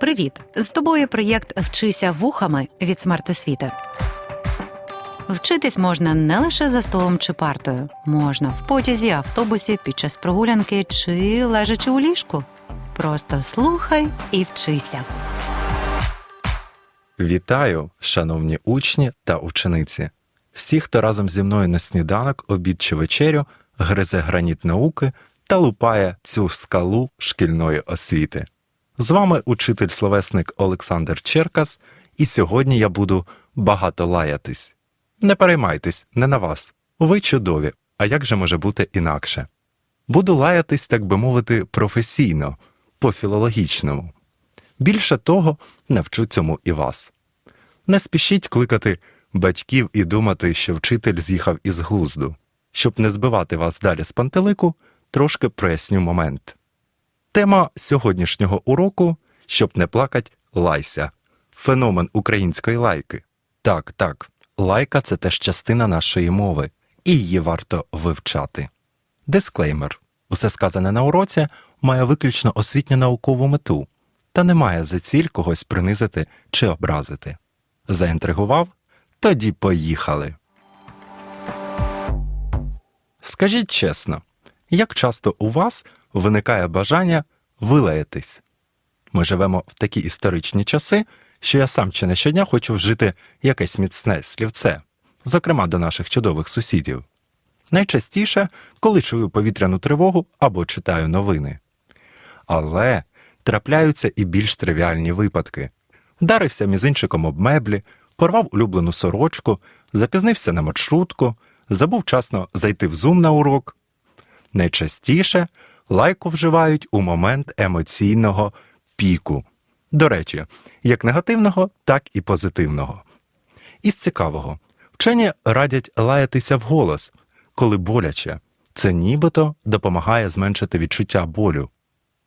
Привіт! З тобою проєкт Вчися вухами від смертосвіти. Вчитись можна не лише за столом чи партою, можна в потязі, автобусі, під час прогулянки чи лежачи у ліжку. Просто слухай і вчися. Вітаю, шановні учні та учениці. Всі, хто разом зі мною на сніданок, обід чи вечерю, гризе граніт науки та лупає цю скалу шкільної освіти. З вами учитель-словесник Олександр Черкас, і сьогодні я буду багато лаятись. Не переймайтесь, не на вас. Ви чудові, а як же може бути інакше? Буду лаятись, так би мовити, професійно, по-філологічному. Більше того, навчу цьому і вас. Не спішіть кликати батьків і думати, що вчитель з'їхав із глузду. Щоб не збивати вас далі з пантелику, трошки проясню момент. Тема сьогоднішнього уроку щоб не плакать, лайся. Феномен української лайки. Так, так, лайка це теж частина нашої мови, і її варто вивчати. Дисклеймер. Усе сказане на уроці має виключно освітньо наукову мету та не має за ціль когось принизити чи образити. Заінтригував? Тоді поїхали. Скажіть чесно, як часто у вас виникає бажання вилаятись? Ми живемо в такі історичні часи, що я сам чи не щодня хочу вжити якесь міцне слівце, зокрема до наших чудових сусідів. Найчастіше, коли чую повітряну тривогу або читаю новини. Але трапляються і більш тривіальні випадки. Вдарився мізинчиком об меблі, порвав улюблену сорочку, запізнився на маршрутку, забув часно зайти в зум на урок. Найчастіше лайку вживають у момент емоційного піку. До речі, як негативного, так і позитивного. Із цікавого, вчені радять лаятися вголос, коли боляче. Це нібито допомагає зменшити відчуття болю.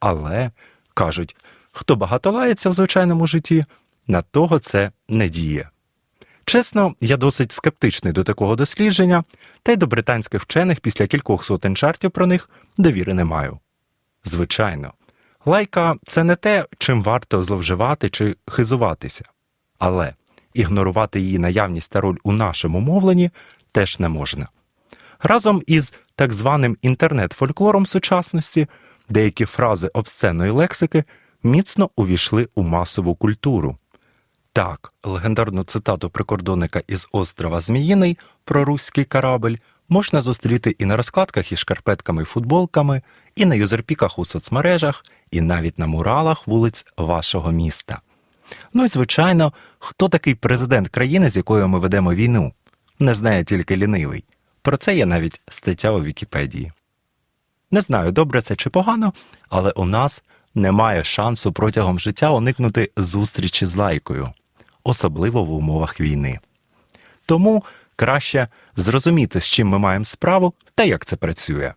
Але, кажуть, хто багато лається в звичайному житті, на того це не діє. Чесно, я досить скептичний до такого дослідження, та й до британських вчених після кількох сотень чартів про них довіри не маю. Звичайно, лайка це не те, чим варто зловживати чи хизуватися, але ігнорувати її наявність та роль у нашому мовленні теж не можна. Разом із так званим інтернет-фольклором сучасності деякі фрази обсценної лексики міцно увійшли у масову культуру. Так, легендарну цитату прикордонника із острова Зміїний про руський корабль можна зустріти і на розкладках із шкарпетками і футболками, і на юзерпіках у соцмережах, і навіть на муралах вулиць вашого міста. Ну і звичайно, хто такий президент країни, з якою ми ведемо війну? Не знає тільки лінивий. Про це є навіть стаття у Вікіпедії. Не знаю, добре це чи погано, але у нас немає шансу протягом життя уникнути зустрічі з лайкою, особливо в умовах війни. Тому краще зрозуміти, з чим ми маємо справу та як це працює.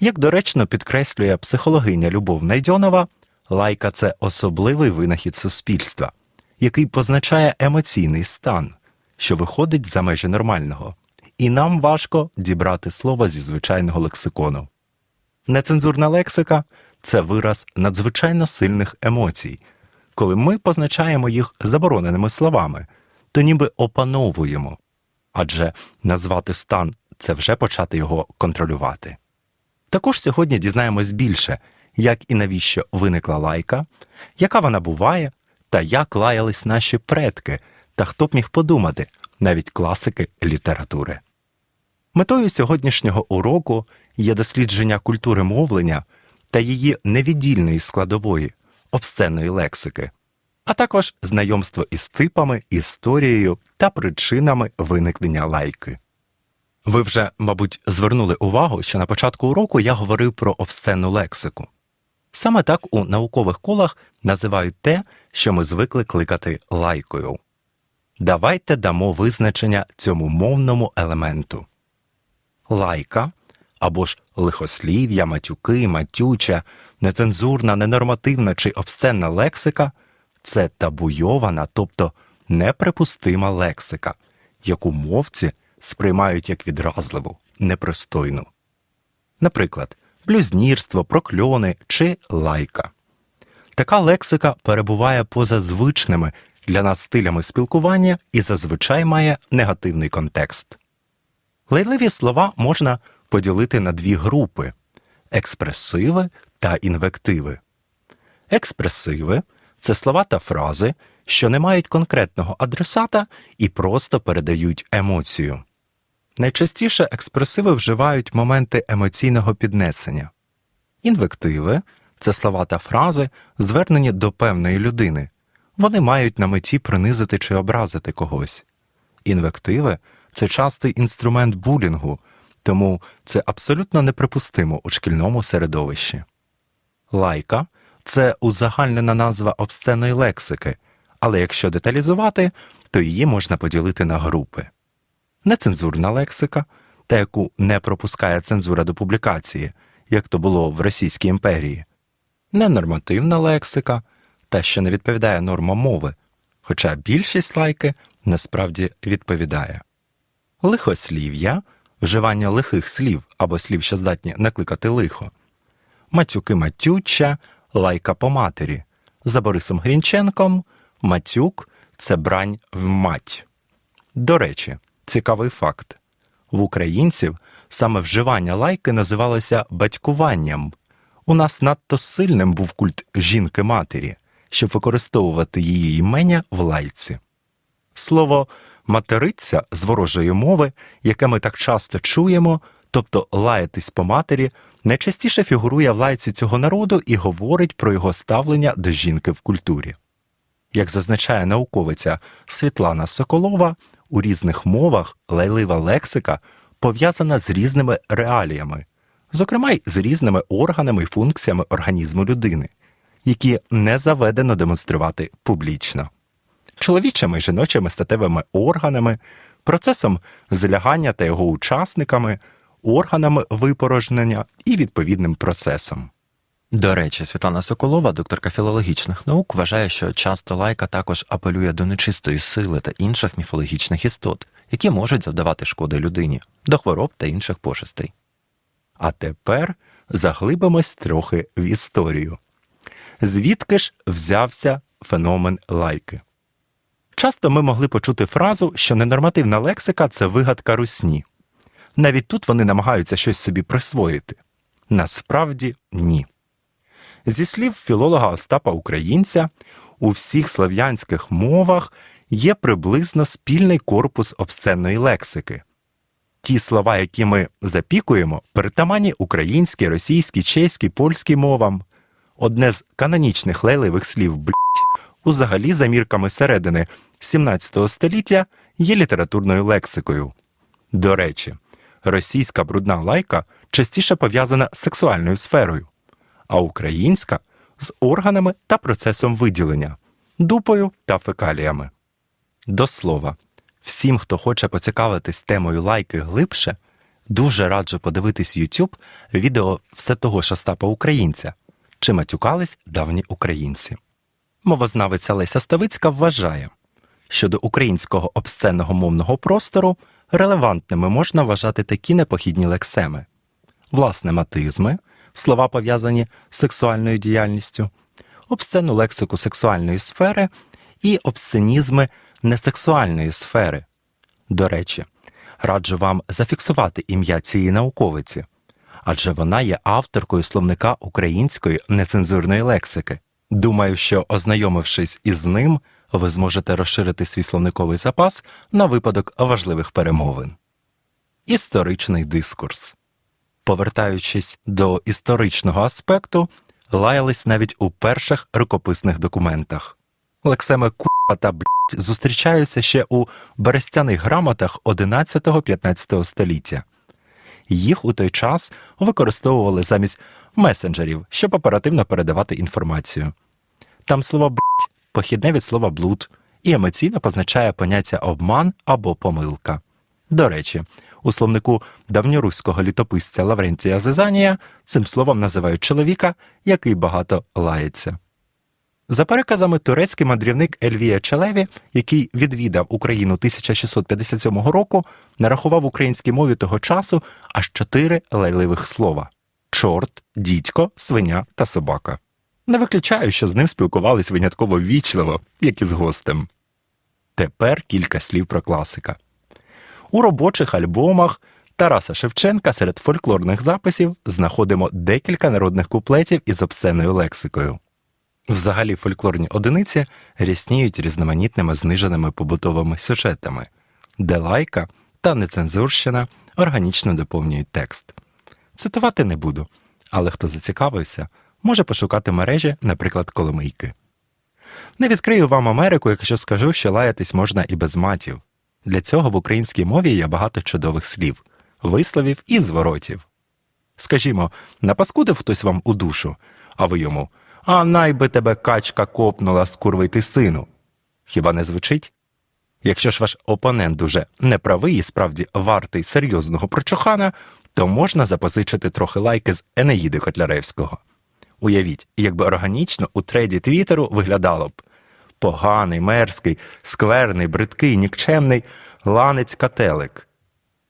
Як доречно підкреслює психологиня Любов Найдьонова, лайка це особливий винахід суспільства, який позначає емоційний стан, що виходить за межі нормального, і нам важко дібрати слово зі звичайного лексикону. Нецензурна лексика це вираз надзвичайно сильних емоцій. Коли ми позначаємо їх забороненими словами, то ніби опановуємо, адже назвати стан це вже почати його контролювати. Також сьогодні дізнаємось більше, як і навіщо виникла лайка, яка вона буває, та як лаялись наші предки, та хто б міг подумати, навіть класики літератури. Метою сьогоднішнього уроку є дослідження культури мовлення та її невіддільної складової обсценної лексики, а також знайомство із типами, історією та причинами виникнення лайки. Ви вже, мабуть, звернули увагу, що на початку уроку я говорив про обсценну лексику. Саме так у наукових колах називають те, що ми звикли кликати лайкою. Давайте дамо визначення цьому мовному елементу. Лайка або ж лихослів'я, матюки, матюча, нецензурна, ненормативна чи обсценна лексика це табуйована, тобто неприпустима лексика, яку мовці сприймають як відразливу, непристойну. Наприклад, блюзнірство, прокльони чи лайка. Така лексика перебуває поза звичними для нас стилями спілкування і зазвичай має негативний контекст. Лайливі слова можна поділити на дві групи експресиви та інвективи. Експресиви це слова та фрази, що не мають конкретного адресата і просто передають емоцію. Найчастіше експресиви вживають моменти емоційного піднесення. Інвективи це слова та фрази, звернені до певної людини. Вони мають на меті принизити чи образити когось. Інвективи це частий інструмент булінгу, тому це абсолютно неприпустимо у шкільному середовищі. Лайка це узагальнена назва обсценної лексики, але якщо деталізувати, то її можна поділити на групи. Нецензурна лексика, та яку не пропускає цензура до публікації, як то було в Російській імперії, ненормативна лексика, та що не відповідає нормам мови, хоча більшість лайки насправді відповідає. Лихослів'я вживання лихих слів або слів, що здатні накликати лихо, матюки матюча, лайка по матері. За Борисом Грінченком матюк це брань в мать. До речі, цікавий факт: в українців саме вживання лайки називалося батькуванням. У нас надто сильним був культ жінки-матері, щоб використовувати її імення в лайці. Слово материться з ворожої мови, яке ми так часто чуємо, тобто лаятись по матері, найчастіше фігурує в лайці цього народу і говорить про його ставлення до жінки в культурі. Як зазначає науковиця Світлана Соколова, у різних мовах лайлива лексика пов'язана з різними реаліями, зокрема й з різними органами і функціями організму людини, які не заведено демонструвати публічно чоловічими і жіночими статевими органами, процесом злягання та його учасниками, органами випорожнення і відповідним процесом. До речі, Світлана Соколова, докторка філологічних наук, вважає, що часто лайка також апелює до нечистої сили та інших міфологічних істот, які можуть завдавати шкоди людині, до хвороб та інших пошестей. А тепер заглибимось трохи в історію. Звідки ж взявся феномен лайки? Часто ми могли почути фразу, що ненормативна лексика це вигадка русні. Навіть тут вони намагаються щось собі присвоїти. Насправді ні. Зі слів філолога Остапа Українця, у всіх слов'янських мовах є приблизно спільний корпус обсценної лексики. Ті слова, які ми запікуємо, притаманні українській, російській, чеській, польській мовам. Одне з канонічних лейливих слів блять узагалі за мірками середини 17 століття є літературною лексикою. До речі, російська брудна лайка частіше пов'язана з сексуальною сферою, а українська з органами та процесом виділення, дупою та фекаліями. До слова, всім, хто хоче поцікавитись темою лайки глибше, дуже раджу подивитись YouTube відео все того ж Остапа Українця, чи матюкались давні українці. Мовознавиця Леся Ставицька вважає, що до українського обсценного мовного простору релевантними можна вважати такі непохідні лексеми: власне матизми, слова пов'язані з сексуальною діяльністю, обсценну лексику сексуальної сфери і обсценізми несексуальної сфери. До речі, раджу вам зафіксувати ім'я цієї науковиці, адже вона є авторкою словника української нецензурної лексики. Думаю, що, ознайомившись із ним, ви зможете розширити свій словниковий запас на випадок важливих перемовин. Історичний дискурс. Повертаючись до історичного аспекту, лаялись навіть у перших рукописних документах. Лексеми купа та блять зустрічаються ще у берестяних грамотах 11-15 століття. Їх у той час використовували замість месенджерів, щоб оперативно передавати інформацію. Там слово «блядь» похідне від слова блуд і емоційно позначає поняття обман або помилка. До речі, у словнику давньоруського літописця Лаврентія Зизанія цим словом називають чоловіка, який багато лається. За переказами турецький мандрівник Ельвія Челеві, який відвідав Україну 1657 року, нарахував українській мові того часу аж чотири лайливих слова: чорт, дідько, свиня та собака. Не виключаю, що з ним спілкувались винятково вічливо, як і з гостем. Тепер кілька слів про класика. У робочих альбомах Тараса Шевченка серед фольклорних записів знаходимо декілька народних куплетів із обсценою лексикою. Взагалі фольклорні одиниці рясніють різноманітними зниженими побутовими сюжетами, де лайка та нецензурщина органічно доповнюють текст. Цитувати не буду, але хто зацікавився, може пошукати мережі, наприклад, Коломийки. Не відкрию вам Америку, якщо скажу, що лаятись можна і без матів. Для цього в українській мові є багато чудових слів, висловів і зворотів. Скажімо, напаскудив хтось вам у душу, а ви йому А най би тебе качка копнула, скурвий ти сину. Хіба не звучить? Якщо ж ваш опонент дуже неправий і справді вартий серйозного прочухана, то можна запозичити трохи лайки з Енеїди Котляревського. Уявіть, якби органічно у треді Твіттеру виглядало б поганий, мерзкий, скверний, бридкий, нікчемний ланець кателик.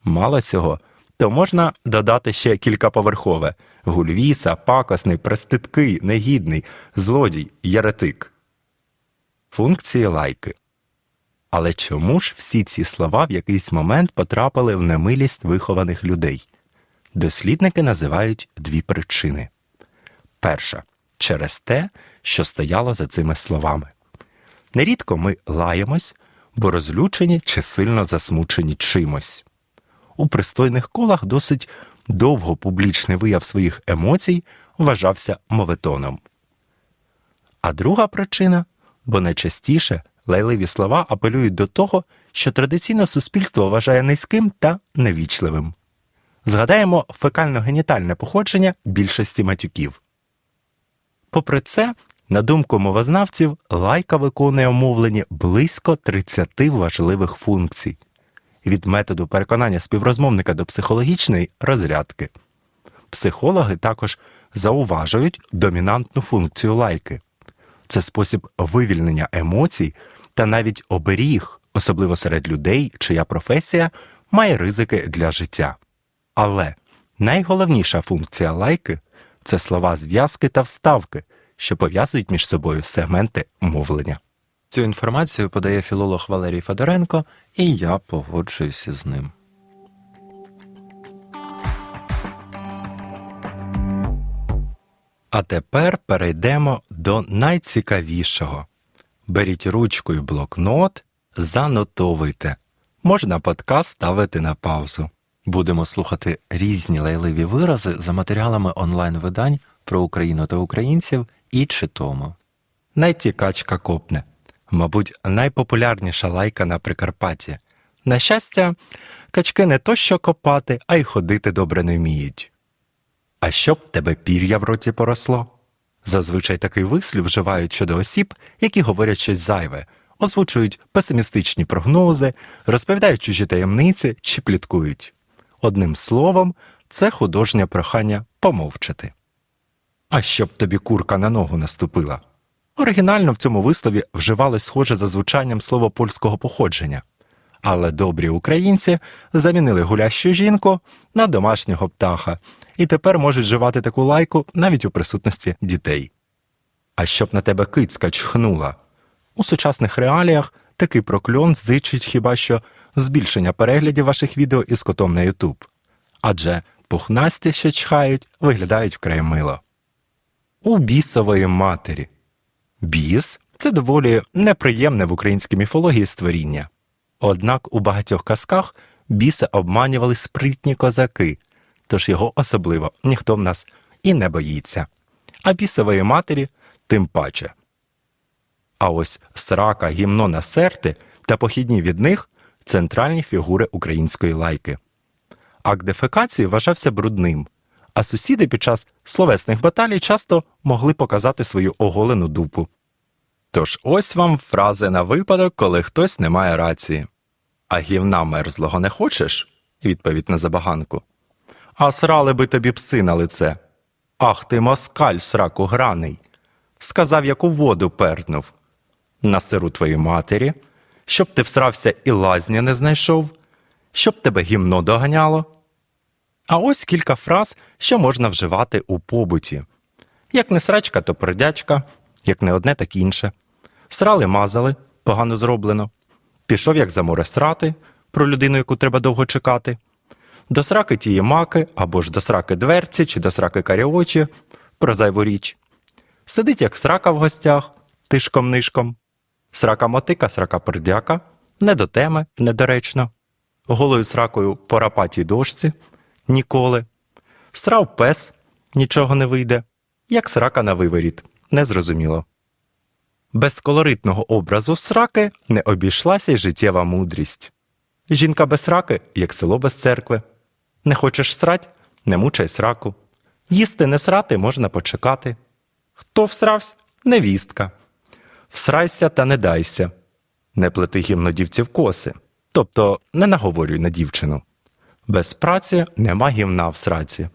Мало цього, то можна додати ще кількаповерхове гульвіса, пакосний, престидкий, негідний, злодій, єретик. Функції лайки. Але чому ж всі ці слова в якийсь момент потрапили в немилість вихованих людей? Дослідники називають дві причини. Перша через те, що стояло за цими словами. Нерідко ми лаємось, бо розлючені чи сильно засмучені чимось. У пристойних колах досить довго публічний вияв своїх емоцій вважався моветоном. А друга причина, бо найчастіше лайливі слова апелюють до того, що традиційне суспільство вважає низьким та невічливим. Згадаємо фекально-генітальне походження більшості матюків. Попри це, на думку мовознавців, лайка виконує умовлені близько 30 важливих функцій від методу переконання співрозмовника до психологічної розрядки. Психологи також зауважують домінантну функцію лайки це спосіб вивільнення емоцій та навіть оберіг, особливо серед людей, чия професія має ризики для життя. Але найголовніша функція лайки це слова зв'язки та вставки, що пов'язують між собою сегменти мовлення. Цю інформацію подає філолог Валерій Федоренко, і я погоджуюся з ним. А тепер перейдемо до найцікавішого. Беріть ручку і блокнот, занотовуйте. Можна подкаст ставити на паузу. Будемо слухати різні лайливі вирази за матеріалами онлайн-видань про Україну та українців і читомо. Найтікачка копне. Мабуть, найпопулярніша лайка на Прикарпатті. На щастя, качки не то що копати, а й ходити добре не вміють. А щоб тебе пір'я в роті поросло? Зазвичай такий вислів вживають щодо осіб, які говорять щось зайве, озвучують песимістичні прогнози, розповідають чужі таємниці чи пліткують. Одним словом, це художнє прохання помовчати. А щоб тобі курка на ногу наступила. Оригінально в цьому вислові вживали схоже за звучанням слово польського походження, але добрі українці замінили гулящу жінку на домашнього птаха і тепер можуть вживати таку лайку навіть у присутності дітей. А щоб на тебе кицька чхнула. У сучасних реаліях такий прокльон зичить хіба що збільшення переглядів ваших відео із котом на YouTube. Адже пухнасті, що чхають, виглядають вкрай мило. У бісової матері. Біс це доволі неприємне в українській міфології створіння. Однак у багатьох казках біса обманювали спритні козаки, тож його особливо ніхто в нас і не боїться. А бісової матері тим паче. А ось срака, гімно на серти та похідні від них центральні фігури української лайки. Акт дефекації вважався брудним, а сусіди під час словесних баталій часто могли показати свою оголену дупу. Тож ось вам фрази на випадок, коли хтось не має рації. А гівна мерзлого не хочеш? відповідь на забаганку. А срали би тобі пси на лице. Ах ти москаль, сраку граний. Сказав, як у воду пернув. На сиру твоїй матері, щоб ти всрався і лазня не знайшов, щоб тебе гімно доганяло. А ось кілька фраз, що можна вживати у побуті. Як не срачка, то пердячка, як не одне, так інше. Срали мазали, погано зроблено. Пішов, як за море срати, про людину, яку треба довго чекати. До сраки тієї маки, або ж до сраки дверці, чи до сраки каріочі, про зайву річ. Сидить, як срака в гостях, тишком-нишком. Срака мотика, срака пердяка, не до теми, недоречно. Голою сракою по рапатій дошці ніколи. Срав пес, нічого не вийде, як срака на виворіт, незрозуміло. Без колоритного образу сраки не обійшлася й життєва мудрість. Жінка без сраки, як село без церкви. Не хочеш срать, не мучай сраку. Їсти не срати можна почекати. Хто всравсь невістка. Всрайся та не дайся. Не плети гімно дівці в коси. Тобто не наговорюй на дівчину. Без праці нема гімна в сраці.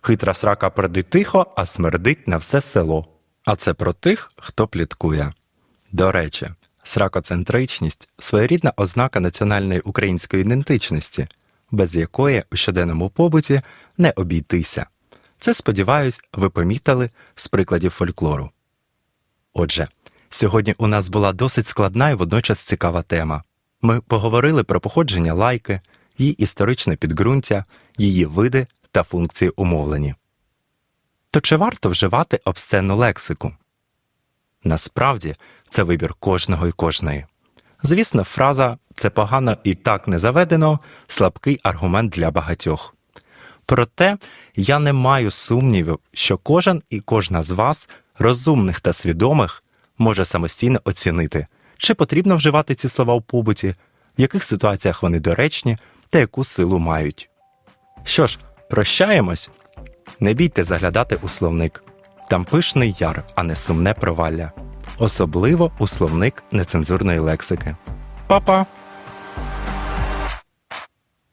Хитра срака пердить тихо, а смердить на все село. А це про тих, хто пліткує. До речі, сракоцентричність своєрідна ознака національної української ідентичності, без якої у щоденному побуті не обійтися. Це, сподіваюсь, ви помітили з прикладів фольклору. Отже, сьогодні у нас була досить складна і водночас цікава тема. Ми поговорили про походження лайки, її історичне підґрунтя, її види та функції умовлені. То чи варто вживати обсценну лексику? Насправді, це вибір кожного і кожної. Звісно, фраза це погано і так не заведено слабкий аргумент для багатьох. Проте я не маю сумнівів, що кожен і кожна з вас, розумних та свідомих, може самостійно оцінити, чи потрібно вживати ці слова в побуті, в яких ситуаціях вони доречні та яку силу мають. Що ж, прощаємось. Не бійте заглядати у словник. Там пишний яр, а не сумне провалля. Особливо у словник нецензурної лексики. Па-па!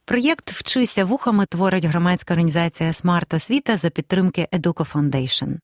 Проєкт Вчися вухами творить громадська організація Смарт Освіта за підтримки Educo Foundation.